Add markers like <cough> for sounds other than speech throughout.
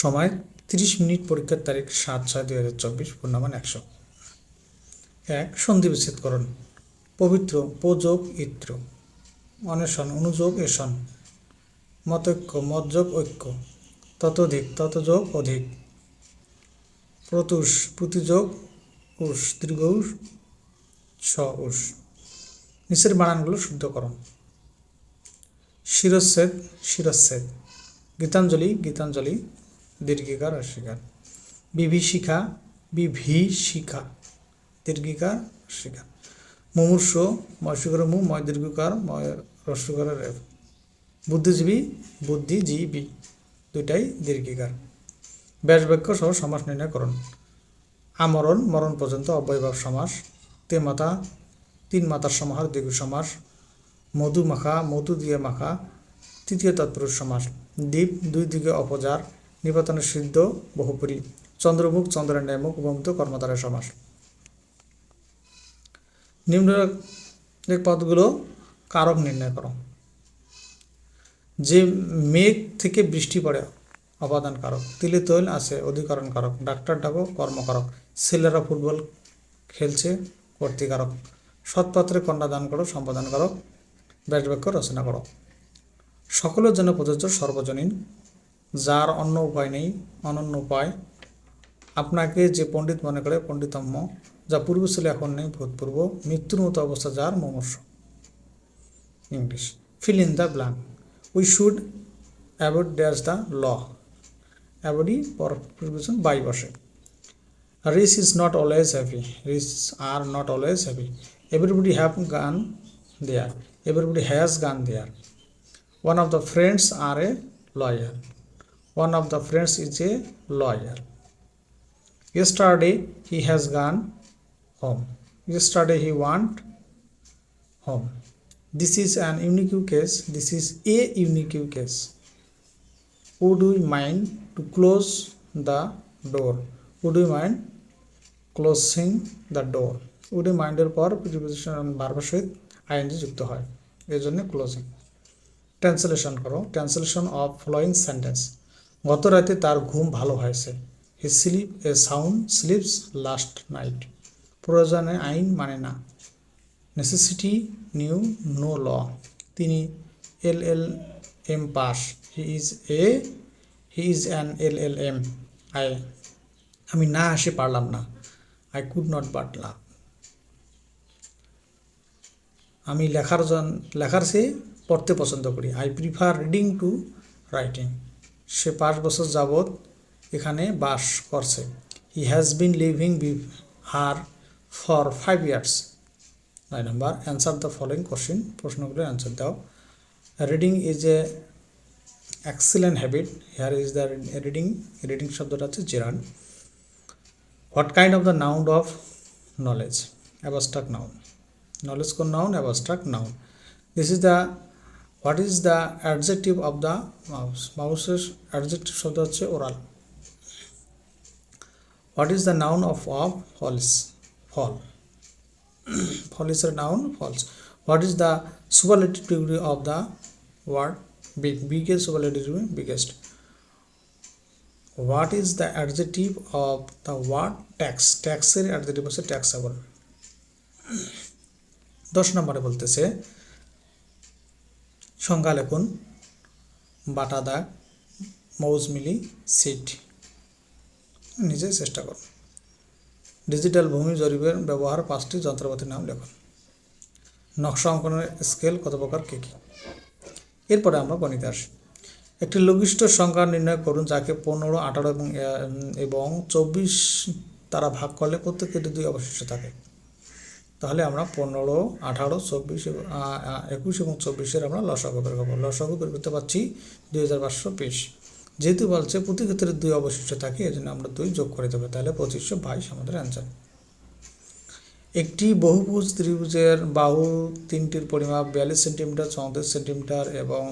সময় তিরিশ মিনিট পরীক্ষার তারিখ সাত ছয় দুই হাজার চব্বিশ পূর্ণমান একশো। এক, সন্ধি বিচ্ছেদকরণ। পবিত্র পোযোগ ইত্র। অনেশন, অনুযোগ এসন মতৈক্য মতযোগ ঐক্য। ততোধিক, ততযোগ, অধিক। প্রতুষ, প্রতিযোগ, উষ দীর্ঘ উষ স উষ নিচের বানানগুলো শুদ্ধকরণ। শিরচ্ছেদ শিরচ্ছেদ। গীতাঞ্জলি গীতাঞ্জলি। দীর্ঘিকার অস্বীকার। বিভীষিকা বিভীষিকা, দীর্ঘিকার অস্বীকার। মুমূর্ষ মৎস্যকর মু ময় দীর্ঘকার, ময় রস্যকর রেব বুদ্ধিজীবী বুদ্ধিজীবী, দুইটাই দীর্ঘিকার। ব্যাস বাক্য সহ সমাস নির্ণয় করুন। আমরণ, মরণ পর্যন্ত অব্যয়ভাব সমাস। তে মাতা তিন মাতার সমাহার দীর্ঘ সমাস। মধু মাখা মধু দিয়ে মাখা। তৃতীয় তৎপুরুষ সমাস। দ্বীপ, দুই দিকে অপজার। নিপাতনের সিদ্ধ, বহুপুরী, চন্দ্রমুখ, চন্দ্রের ন্যায়মুখ উপমিত কর্মধারের সমাস। নিম্ন পদগুলো কারক নির্ণয় করো। যে মেঘ থেকে বৃষ্টি পড়ে অবাদান কারক। তিলে তৈল আছে, অধিকরণ কারক। ডাক্তার ডাকো, কর্মকারক। ছেলেরা ফুটবল খেলছে, কর্তিকারক। সৎপাত্রে কন্যা দান করো, সম্পাদন করো। ব্যাস বাক্য রচনা করো। সকলের জন্য প্রযোজ্য সর্বজনীন যার অন্য উপায় নেই, অনন্য উপায়। আপনাকে যে পণ্ডিত মনে করে পণ্ডিতম্য যা পূর্ব ছিল এখন নেই ভূতপূর্ব মৃত্যুর মতো অবস্থা যার মমর্ষ English fill in the blank we should avoid dash the law অ্যাভয়েডই পর প্রিভিশন বাই বসে। Rich is not always happy rich are not always happy everybody have gone there everybody has gone there one of the friends are a lawyer one of the friends is a lawyer yesterday he has gone home yesterday he went home this is an unique case this is a unique case would we mind to close the door would we mind closing the door would we mind এর পর preposition বারবার সহিত ING যুক্ত হয় এর জন্য closing translation করো translation of following sentence গত রাতে তার ঘুম ভালো হয়েছে। He sleep a sound sleeps last night প্রয়োজনে আইন মানে না। নেসেসিটি নিউ নো ল তিনি L L M pass. He is a he is an L L M. I, আমি না আসে পারলাম না। I could not but love আমি লেখার জন, লেখার চেয়ে পড়তে পছন্দ করি। I prefer reading to writing সে পাঁচ বছর যাবৎ এখানে বাস করছে। He has been living be here for five years নয় নম্বর অ্যান্সার দ্য ফলোয়িং কোশ্চিন প্রশ্নগুলোর অ্যান্সার দাও। Reading is a excellent habit here is the reading reading শব্দটা হচ্ছে gerund. What kind of the noun of knowledge abstract noun knowledge কোন noun abstract noun this is the what is the adjective of the mouse মাউসের adjective শব্দ হচ্ছে oral what is the noun of of falls fall fall is noun falls what is the superlative degree of the word big biggest superlative degree biggest what is the adjective of the word tax ট্যাক্সের adjective হচ্ছে taxable <clears throat> দশ নম্বরে বলতেছে সংখ্যা লিখুন বাটা দাগ মৌজ মিলি seat. নিজে চেষ্টা করুন। ডিজিটাল ভূমি জরিপের ব্যবহার পাঁচটি যন্ত্রপাতির নাম লেখুন। নকশা অঙ্কনের স্কেল কত প্রকার, কী কী? এরপরে আমরা গণিতে আসি। একটি লঘিষ্ঠ সংখ্যা নির্ণয় করুন যাকে পনেরো, আঠারো এবং এবং চব্বিশ তারা ভাগ করলে প্রত্যেকটি দুই অবশিষ্ট থাকে। তাহলে আমরা পনেরো, আঠারো, চব্বিশ একুশ এবং চব্বিশের আমরা লসাগু বের করব। লসাগু বের করতে পারছি দুই হাজার পাঁচশো বিশ। যেহেতু বলছে প্রতি ক্ষেত্রে দুই অবশিষ্ট থাকে এই জন্য আমরা দুই যোগ করে দেবো, তাহলে পঁচিশশো বাইশ আমাদের অ্যান্সার একটি বহুভুজ ত্রিভুজের বাহু তিনটির পরিমাপ বিয়াল্লিশ সেন্টিমিটার, চৌত্রিশ সেন্টিমিটার এবং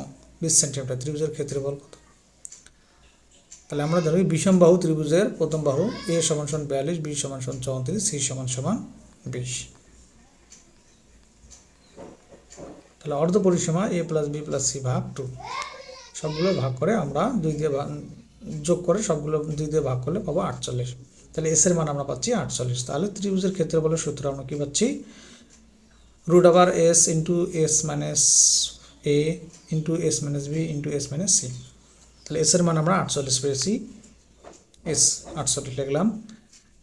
বিশ সেন্টিমিটার। ত্রিভুজের ক্ষেত্রফল কত? তাহলে আমরা ধরি বিষম বাহু ত্রিভুজের প্রথম বাহু এ সমান সমান বিয়াল্লিশ, বি সমান সমান চৌত্রিশ, সি সমান সমান বিশ। তাহলে অর্ধ পরিসীমা a plus b plus c ভাগ টু সবগুলো ভাগ করে আমরা দুই দিয়ে যোগ করে সবগুলো দুই দিয়ে ভাগ করলে পাবো আটচল্লিশ। তাহলে এস এর মান আমরা পাচ্ছি আটচল্লিশ। তাহলে ত্রিভুজের ক্ষেত্রে বলে সূত্র আমরা কী পাচ্ছি? রুট আবার s into s minus a into s minus b into s minus c তাহলে এস এর মান আমরা আটচল্লিশ পেয়েছি। এস আটচল্লিশ লিখলাম।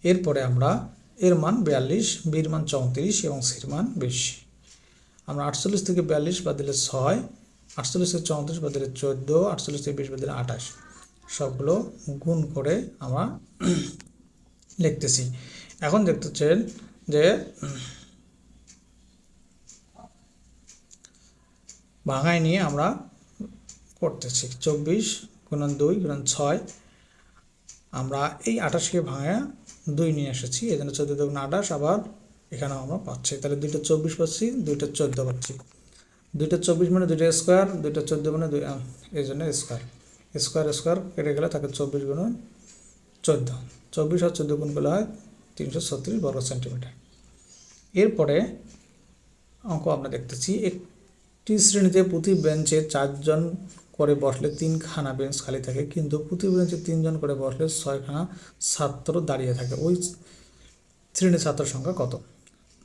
এরপরে আমরা এর মান বিয়াল্লিশ বির মান চৌত্রিশ এবং সির মান বিশ। আমরা আটচল্লিশ থেকে বিয়াল্লিশ বাদ দিলে ছয়, আটচল্লিশ থেকে চৌত্রিশ বাদ দিলে চোদ্দ, আটচল্লিশ থেকে বিশ বাদ দিলে আঠাশ। সবগুলো গুণ করে আমরা <clears throat> লিখতেছি। এখন দেখতেছেন যে <clears throat> ভাঙায় নিয়ে আমরা করতেছি চব্বিশ গুণন দুই গুণন ছয়, আমরা এই আঠাশকে ভাঙা দুই নিয়ে এসেছি। এই জন্য চোদ্দ দুগুণ আঠাশ, আবার এখানেও আমরা পাচ্ছি। তাহলে দুইটা চব্বিশ পাচ্ছি, দুইটা চোদ্দ পাচ্ছি। দুইটা চব্বিশ মানে দুইটা স্কোয়ার, দুইটা চোদ্দ মানে দুই এই জন্য স্কোয়ার। স্কোয়ার স্কোয়ার কেটে গেলে তাকে চব্বিশ গুণ চোদ্দ। চব্বিশ আর চোদ্দ গুণ করলে হয় তিনশো ছত্রিশ বর্গ সেন্টিমিটার। এরপরে অঙ্ক আমরা দেখতেছি, একটি শ্রেণীতে প্রতি বেঞ্চে চারজন করে বসলে তিনখানা বেঞ্চ খালি থাকে, কিন্তু প্রতি বেঞ্চে তিনজন করে বসলে ছয়খানা ছাত্র দাঁড়িয়ে থাকে। ওই শ্রেণির ছাত্র সংখ্যা কত?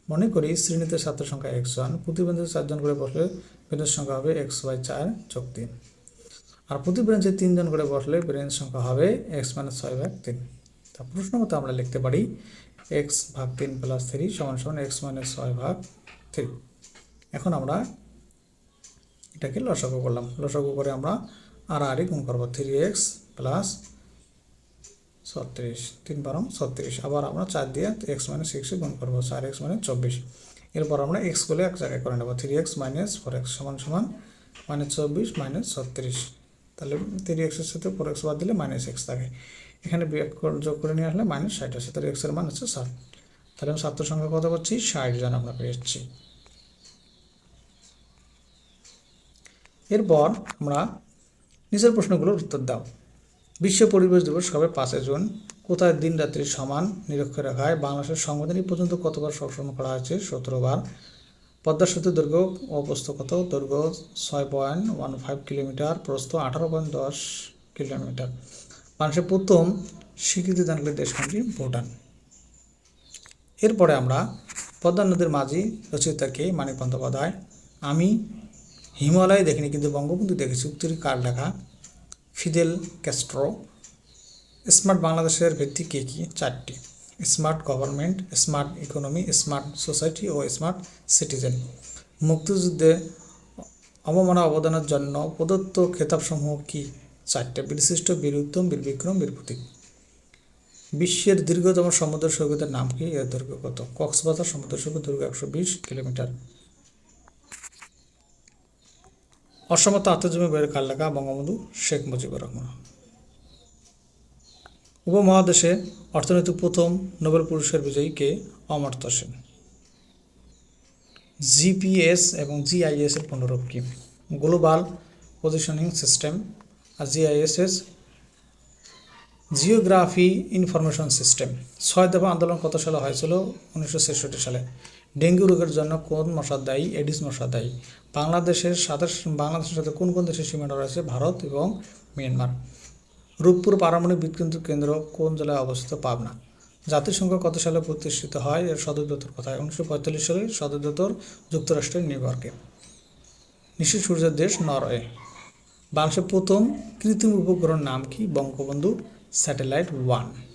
মনে করি শ্রেণীতে ছাত্র সংখ্যা একজন প্রতি বেঞ্চে চারজন করে বসলে বেঞ্চের সংখ্যা হবে এক্স বাই চার যোগ তিন। আর প্রতি বেঞ্চে তিনজন করে বসলে বেঞ্চ সংখ্যা হবে এক্স মাইনাস ছয় ভাগ তিন। তা প্রশ্ন মতো আমরা লিখতে পারি এক্স ভাগ তিন প্লাস থ্রি সমান সমান এক্স মাইনাস ছয় ভাগ থ্রি। এখন আমরা এটাকে লসাগু করলাম। লসাগু করে আমরা আর আরই গুণ করব থ্রি এক্স প্লাস ছত্রিশ, তিন বারো, ছত্রিশ। আবার আমরা চার দিয়ে এক্স মাইনাস সিক্সে গুণ করব, চার এক্স মানে চব্বিশ। এরপর আমরা এক্সগুলো এক জায়গায় করে নেব three x minus four x সমান সমান মাইনাস চব্বিশ মাইনাস ছত্রিশ। তাহলে থ্রি এক্সের সাথে ফোর এক্স বাদ দিলে মাইনাস এক্স থাকে। এখানে বিয়োগ যোগ করে নিয়ে আসলে মাইনাস ষাট আছে তাহলে এক্সের মান হচ্ছে ষাট। তাহলে আমি ছাত্র সংখ্যা কত পাচ্ছি ষাট জন আমরা পেয়েছি এরপর আমরা নিচের প্রশ্নগুলোর উত্তর দাও। বিশ্ব পরিবেশ দিবস কবে পাঁচে জুন। কোথায় দিন রাত্রি সমান? নিরক্ষ রাখা হয় বাংলাদেশের সংবিধানই পর্যন্ত কতবার সংশোধন করা হয়েছে? সতেরো বার। পদ্মা সেতু দৈর্ঘ্য কত দৈর্ঘ্য ছয় পয়েন্ট ওয়ান ফাইভ কিলোমিটার, প্রস্থ আঠারো পয়েন্ট দশ কিলোমিটার। মানুষের প্রথম স্বীকৃতি দানকারী দেশ কোনটি ভুটান। এরপরে আমরা পদ্মা নদীর মাঝি রচয়িতাকে মানিক বন্দ্যোপাধ্যায়। আমি হিমালয় দেখিনি, কিন্তু বঙ্গবন্ধু দেখেছি উত্তরী কার লেখা? ফিদেল ক্যাস্ট্রো, স্মার্ট বাংলাদেশের ভিত্তি কী কী? চারটি। Smart government, smart economy, smart society ও স্মার্ট সিটিজেন। মুক্তিযুদ্ধে অবমাননা অবদানের জন্য প্রদত্ত খেতাবসমূহ কি? চারটে। বিশিষ্ট বীর উত্তম, বীর বিক্রম, বীর প্রতীক। বিশ্বের দীর্ঘতম সমুদ্র সৈকতের নাম কি? এর দৈর্ঘ্য কত? কক্সবাজার সমুদ্র সৈকত দৈর্ঘ্য একশো বিশ কিলোমিটার। অসমতা আত্মজীবী বইয়ের কার লেখা বঙ্গবন্ধু শেখ মুজিবুর রহমান। উপমহাদেশে অর্থনৈতিক প্রথম নোবেল পুরস্কার বিজয়ী কে অমর্ত্য সেন। জিপিএস এবং জিআইএস এর পুনরূপ কি গ্লোবাল পজিশনিং সিস্টেম আর জিআইএসএস জিওগ্রাফি ইনফরমেশন সিস্টেম। ছয় দফা আন্দোলন কত সালে হয়েছিল? উনিশশো ছেষট্টি সালে। ডেঙ্গু রোগের জন্য কোন মশা দায়ী, এডিস মশা দায়ী? বাংলাদেশের সাথে বাংলাদেশের সাথে কোন কোন দেশের সীমানা রয়েছে? ভারত এবং মিয়ানমার। রূপপুর পারমাণবিক বিদ্যুৎ কেন্দ্র কোন জেলায় অবস্থিত? পাবনা। জাতিসংঘ কত সালে প্রতিষ্ঠিত হয়? এর সদর দপ্তর কোথায়? উনিশশো পঁয়তাল্লিশ সালে সদর দপ্তর যুক্তরাষ্ট্রের নিউ ইয়র্কে। নিশি সূর্যের দেশ নরওয়ে। বাংলাদেশের প্রথম কৃত্রিম উপগ্রহের নাম কি? Bangabandhu satellite one.